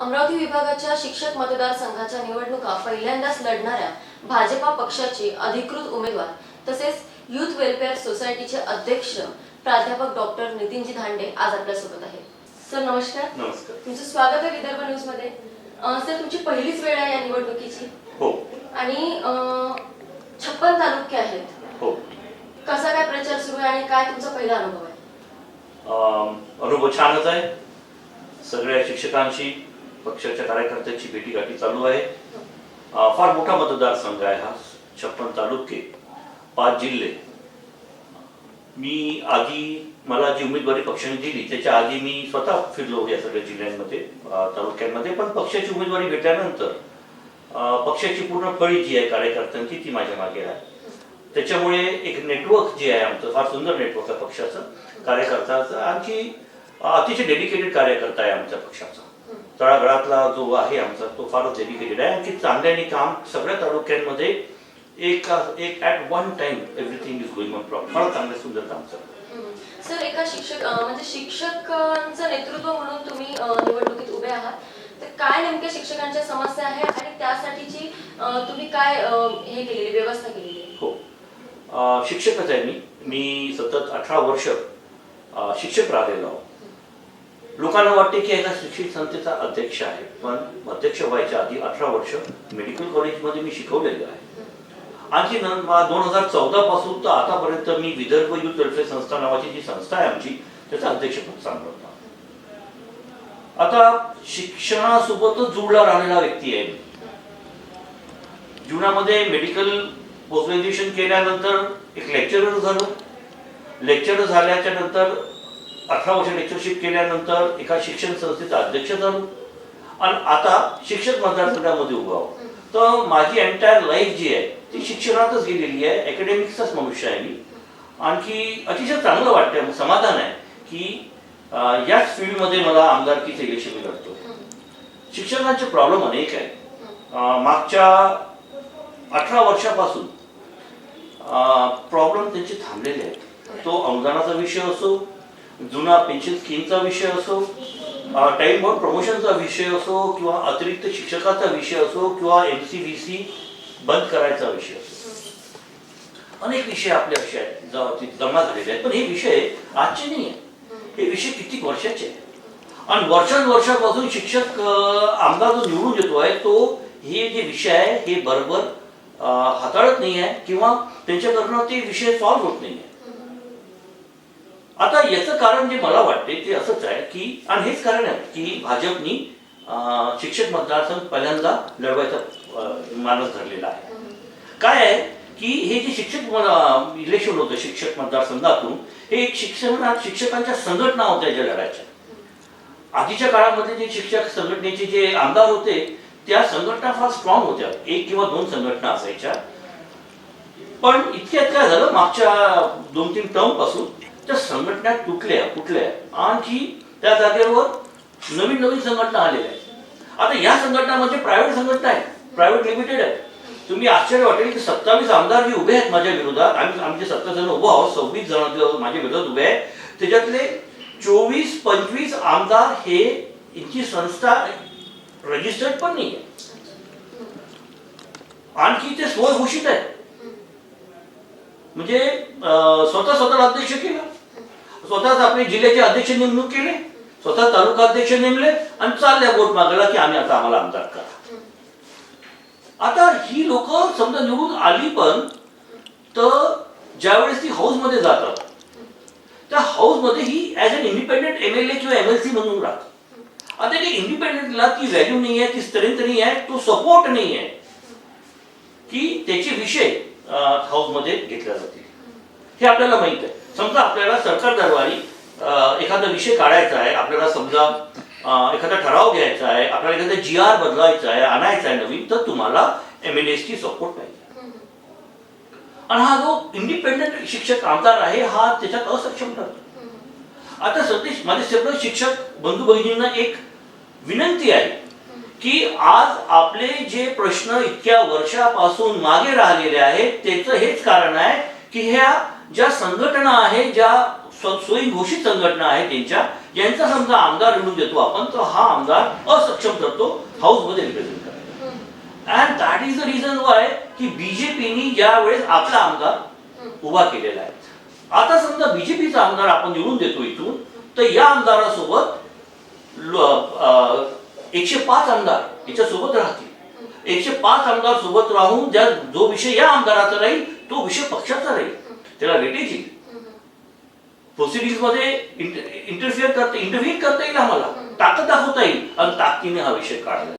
अमरावती विभागाच्या शिक्षक मतदारसंघाच्या निवडणुका पहिल्यांदाच लढणाऱ्या भाजपा पक्षाचे अधिकृत उमेदवार तसेच युथ वेलफेअर सोसायटीचे अध्यक्ष प्राध्यापक डॉक्टर नितीनजी धांडे आज आपल्यासोबत आहेत. सर नमस्कार. नमस्कार. तुमचं स्वागत आहे विदर्भ न्यूजमध्ये सर तुमची पहिलीच वेळ आहे या निवडणुकीची. हो. आणि छप्पन तालुके आहेत. हो. कसा काय प्रचार सुरू आहे आणि काय तुमचा पहिला अनुभव आहे? अम, अनुभव छानच आहे. सगळ्या शिक्षकांशी पक्षाच्या कार्यकर्त्यांची भेटीगाठी चालू आहे. फार मोठा मतदारसंघ आहे हा. छप्पन तालुके पाच जिल्हे. मी आधी मला जी उमेदवारी पक्षाने दिली त्याच्या आधी मी स्वतः फिरलो या सगळ्या जिल्ह्यांमध्ये तालुक्यांमध्ये. पण पक्षाची उमेदवारी भेटल्यानंतर पक्षाची पूर्ण फळी जी आहे कार्यकर्त्यांची ती माझ्या मागे आहे. त्याच्यामुळे एक नेटवर्क जे आहे आमचं फार सुंदर नेटवर्क आहे पक्षाचं कार्यकर्त्याचं. आणखी अतिशय डेडिकेटेड कार्यकर्ता आहे आमच्या पक्षाचा. तळागाळातला जो आहे आमचा तो फारच डेडिकेटेड आहे. आणखी चांगल्याने काम सगळ्या तालुक्यांमध्ये एक एक at one time everything is going on proper फार चांगलं सुंदर काम चाललं. सर एका शिक्षक म्हणजे शिक्षकांचं नेतृत्व म्हणून तुम्ही निवडणुकीत उभे आहात. तर काय नेमक्या शिक्षकांच्या समस्या आहेत आणि त्यासाठीची तुम्ही काय हे केलेली व्यवस्था केलेली आहे? हो. शिक्षकच आहे मी. मी सतत अठरा वर्ष शिक्षक राहिलेलो आहो. लोकांना वाटते की एका शिक्षित संस्थेचा अध्यक्ष आहे पण अध्यक्ष व्हायच्या आधी अठरा वर्ष मेडिकल कॉलेजमध्ये मी शिकवलेलं आहे. आणखी दोन हजार चौदा पासून तर आतापर्यंत मी विदर्भ युथ वेलफेअर संस्था नावाची जी संस्था आहे आमची त्याचा अध्यक्षपद होता. आता शिक्षणासोबतच जुळला राहिलेला व्यक्ती आहे जीवनामध्ये मेडिकल पोस्ट ग्रॅज्युएशन केल्यानंतर एक लेक्चरर झालो. लेक्चरर झाल्याच्यानंतर अठरा वर्ष लेक्चरशिप केल्यानंतर एका शिक्षण संस्थेचा अध्यक्ष झालो. आणि आता शिक्षक मतदारसंघामध्ये उभा आहो तर माझी एंटायर लाईफ जी आहे ती शिक्षणातच गेलेली आहे अकॅडमिक्सचाच मनुष्य आहे मी. आणखी अतिशय चांगलं वाटतंय म्हणजे समाधान आहे की याच फील्डमध्ये मला आमदारकीचं इलेक्शन मी लढतो शिक्षकांचे प्रॉब्लेम अनेक आहे मागच्या अठरा वर्षापासून प्रॉब्लेम त्यांचे थांबलेले आहेत. तो अनुदानाचा विषय असो जुना पेन्शन स्कीमचा विषय असो टाइम बॉर्ड प्रमोशनचा विषय असो किंवा अतिरिक्त शिक्षकाचा विषय असो किंवा एम सी बी सी बंद करायचा विषय असो. अनेक विषय आपले असे आहेत जमा झालेले आहेत. पण हे विषय आजचे नाही आहे हे विषय किती वर्षाचे आहेत? आणि वर्षानुवर्षापासून शिक्षक आमदार जो निवडून येतो आहे तो हे जे विषय आहे हे बरोबर हाताळत नाही आहे किंवा त्यांच्याकडनं ते विषय सॉल्व्ह होत नाही आहे आता याचं कारण जे मला वाटते ते असंच आहे की आणि हेच कारण आहे की भाजपनी शिक्षक मतदारसंघ पहिल्यांदा लढवायचा मानस धरलेला आहे. काय आहे की हे जे शिक्षक इलेक्शन होतं शिक्षक मतदारसंघातून हे एक शिक्षण शिक्षकांच्या संघटना होत्या ज्या लढायच्या. आधीच्या काळामध्ये जे शिक्षक संघटनेचे जे आमदार होते त्या संघटना फार स्ट्रॉंग होत्या. एक किंवा दोन संघटना असायच्या. पण इतक्यात काय झालं मागच्या दोन तीन टर्मपासून त्या संघटना तुटल्या कुठल्या? आणखी त्या जागेवर नवीन नवीन संघटना आलेल्या आहेत. आता या संघटना म्हणजे प्रायव्हेट संघटना आहे प्रायव्हेट लिमिटेड आहे तुम्ही आश्चर्य वाटेल की सत्तावीस आमदार जे उभे आहेत माझ्या विरोधात आम्ही आमचे सत्तर जण उभं आहोत सव्वीस जण माझ्या विरोधात उभे आहेत. त्याच्यातले चोवीस पंचवीस आमदार हे यांची संस्था रजिस्टर्ड पण नाही आहे आणखी ते स्वघोषित आहे म्हणजे स्वतः स्वतःला अध्यक्ष केला. स्वतःच आपले जिल्ह्याचे अध्यक्ष नेमणूक केले स्वतः तालुका अध्यक्ष नेमले आणि चालल्या वोट मागायला की आम्ही आता आम्हाला आमदार करा. आता ही लोक समजा निवडून आली पण तर ज्यावेळेस ती हाऊसमध्ये जातात त्या हाऊसमध्ये ही as an independent M L A किंवा एम एल सी म्हणून राहतात. आता ते इंडिपेंडेंटला ती व्हॅल्यू नाही आहे ती स्ट्रेंथ नाही आहे तो सपोर्ट नाही आहे की त्याचे विषय हाऊसमध्ये घेतल्या जातील. हे आपल्याला माहीत आहे. समजा आपल्याला सरकार दरबारी एखादा विषय काढायचा आहे आपल्याला समजा एखादा ठराव घ्यायचा आहे आपल्याला एखादा जी आर बदलायचा आहे आणायचा आहे नवीन तर तुम्हाला एम एल ची सपोर्ट पाहिजे. आणि हा जो इंडिपेंडेंट शिक्षक आमदार आहे हा त्याच्यात असक्षम ठरतो. आता सतीश माझे सगळं शिक्षक बंधू भगिनींना एक विनंती आहे की आज आपले जे प्रश्न इतक्या वर्षापासून मागे राहिलेले आहेत त्याचं हेच कारण आहे की ह्या ज्या संघटना आहेत ज्या स्व- स्वयंघोषित संघटना आहेत त्यांच्या यांचा समजा आमदार निवडून देतो आपण तर हा आमदार असक्षम ठरतो हाऊसमध्ये रिप्रेझेंट करायला and that is the reason why की बीजेपीनी ज्या वेळेस आपला आमदार उभा केलेला आहे. आता समजा बीजेपीचा आमदार आपण निवडून देतो इथून तर या आमदारासोबत अं, एकशे पाच आमदार याच्यासोबत राहतील. एकशे पाच आमदार सोबत राहून ज्या जो विषय या आमदाराचा राहील तो विषय पक्षाचा राहील. त्याला वेटेज येईल प्रोसिडिंगमध्ये इंटरफिअर करता इंटरव्ह्यू करता येईल आम्हाला. ताकद दाखवता येईल. आणि ताकदीने हा विषय काढला.